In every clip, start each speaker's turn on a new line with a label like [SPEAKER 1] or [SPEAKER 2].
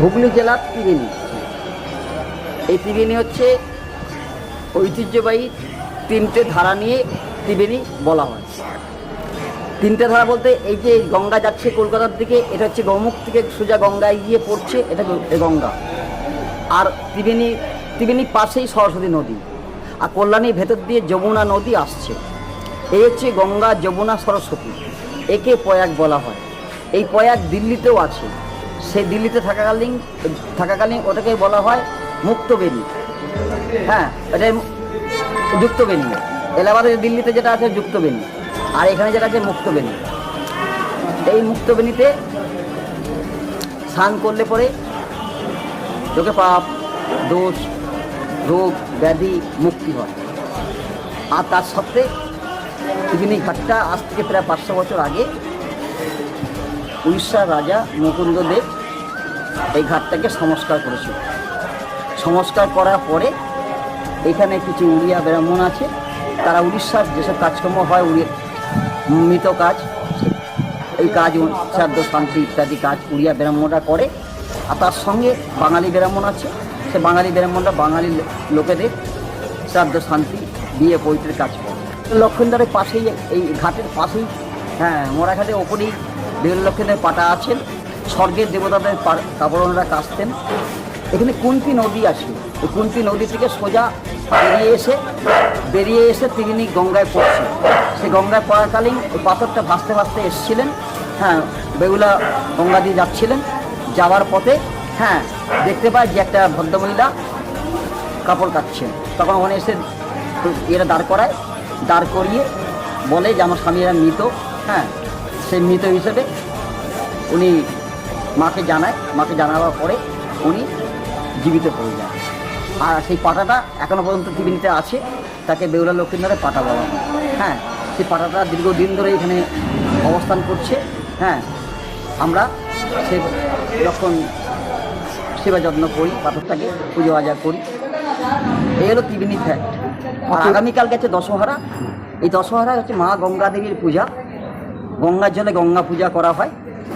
[SPEAKER 1] হুগলি জেলার ত্রিবেণী এই ত্রিবেণী হচ্ছে ঐতিহ্যবাহী তিনটে ধারা নিয়ে ত্রিবেণী বলা হয়। তিনটে ধারা বলতে এই যে গঙ্গা যাচ্ছে কলকাতার দিকে, এটা হচ্ছে গৌমুখ থেকে সোজা গঙ্গায় গিয়ে পড়ছে, এটা গঙ্গা। আর ত্রিবেণী, ত্রিবেণীর পাশেই সরস্বতী নদী। আর কল্যাণীর ভেতর দিয়ে যমুনা নদী আসছে। এই হচ্ছে গঙ্গা, যমুনা, সরস্বতী। একে প্রয়াগ বলা হয়। এই প্রয়াগ দিল্লিতেও আছে। সেই দিল্লিতে থাকাকালীন থাকাকালীন ওটাকে বলা হয় মুক্তবেণী হ্যাঁ এটা যুক্তবেণী এলাহাবাদে দিল্লিতে যেটা আছে যুক্তবেণী আর এখানে যেটা আছে মুক্তবেণী এই মুক্তবেণীতে স্নান করলে পরে লোকে পাপ, দোষ, রোগ, ব্যাধি, মুক্তি হয়। আর তার সত্ত্বে ত্রিবেণী ঘাটটা আজ থেকে প্রায় পাঁচশো বছর আগে উড়িষ্যার রাজা মুকুন্দ দেব এই ঘাটটাকে সংস্কার করেছিল। সংস্কার করার পরে এখানে কিছু উড়িয়া ব্রাহ্মণ আছে। তারা উড়িষ্যার যেসব কাজকর্ম হয়, উড়িয়া মৃত কাজ, এই কাজ, শ্রাদ্ধ, শান্তি ইত্যাদি কাজ উড়িয়া ব্রাহ্মণরা করে। আর তার সঙ্গে বাঙালি ব্রাহ্মণ আছে। সে বাঙালি ব্রাহ্মণরা বাঙালি লোকেদের শ্রাদ্ধ, শান্তি বিয়ে পৈত্রের কাজ করে। লক্ষণদারের পাশেই, এই ঘাটের পাশেই হ্যাঁ মোড়াঘাটের ওপরেই বেল লক্ষণের পাটা আছেন স্বর্গের দেবতাদের কাপড়রা কাচতেন এখানে কুন্তি নদী আছে। এই কুন্তি নদী থেকে সোজা বেরিয়ে এসে বেরিয়ে এসে তিনি গঙ্গায় পড়ছেন। সে গঙ্গায় পড়াকালীন ওই পাথরটা ভাসতে ভাসতে এসেছিলেন। হ্যাঁ বেগুলা গঙ্গা দিয়ে যাচ্ছিলেন। যাওয়ার পথে হ্যাঁ দেখতে পায় যে একটা ভদ্রমহিলা কাপড় কাটছেন তখন ওখানে এসে এরা দাঁড় করায়। দাঁড় করিয়ে বলে যে, আমার স্বামীরা মৃত। হ্যাঁ সেই মৃত হিসেবে উনি মাকে জানায় মাকে জানাবার পরে উনি জীবিত হয়ে যায়। আর সেই পাটাটা এখনও পর্যন্ত ত্রিবেণীতে আছে তাকে বেউলা লক্ষ্মীন্দরের পাটা বলা হয়। হ্যাঁ সেই পাটাটা দীর্ঘদিন ধরে এখানে অবস্থান করছে। হ্যাঁ আমরা সে যখন সেবা যত্ন করি পাথরটাকে পুজো আজা করি। এই হলো ত্রিবেণী ফ্যাক্ট আর আগামীকাল গেছে দশহরা। এই দশহরা হচ্ছে মা গঙ্গা দেবীর পূজা। গঙ্গার জলে গঙ্গা পূজা করা হয়।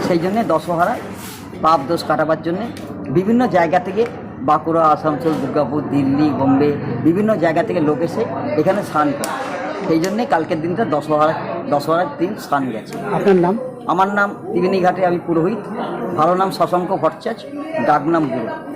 [SPEAKER 1] সেই জন্যে দশহরায় পাপ দোষ কাটাবার জন্যে বিভিন্ন জায়গা থেকে বাঁকুড়া আসানসোল দুর্গাপুর দিল্লি বোম্বে বিভিন্ন জায়গা থেকে লোক এসে এখানে স্নান করে। সেই জন্যে কালকের দিনটা দশহরা দশহরার দিন স্নান গেছে।
[SPEAKER 2] আপনার নাম?
[SPEAKER 1] আমার নাম ত্রিবেণী ঘাটে আমি পুরোহিত। ভালো নাম শশঙ্ক ভট্টাচার্য ডাক নাম Guru.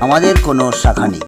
[SPEAKER 3] আমাদের কোনো শাখা নেই।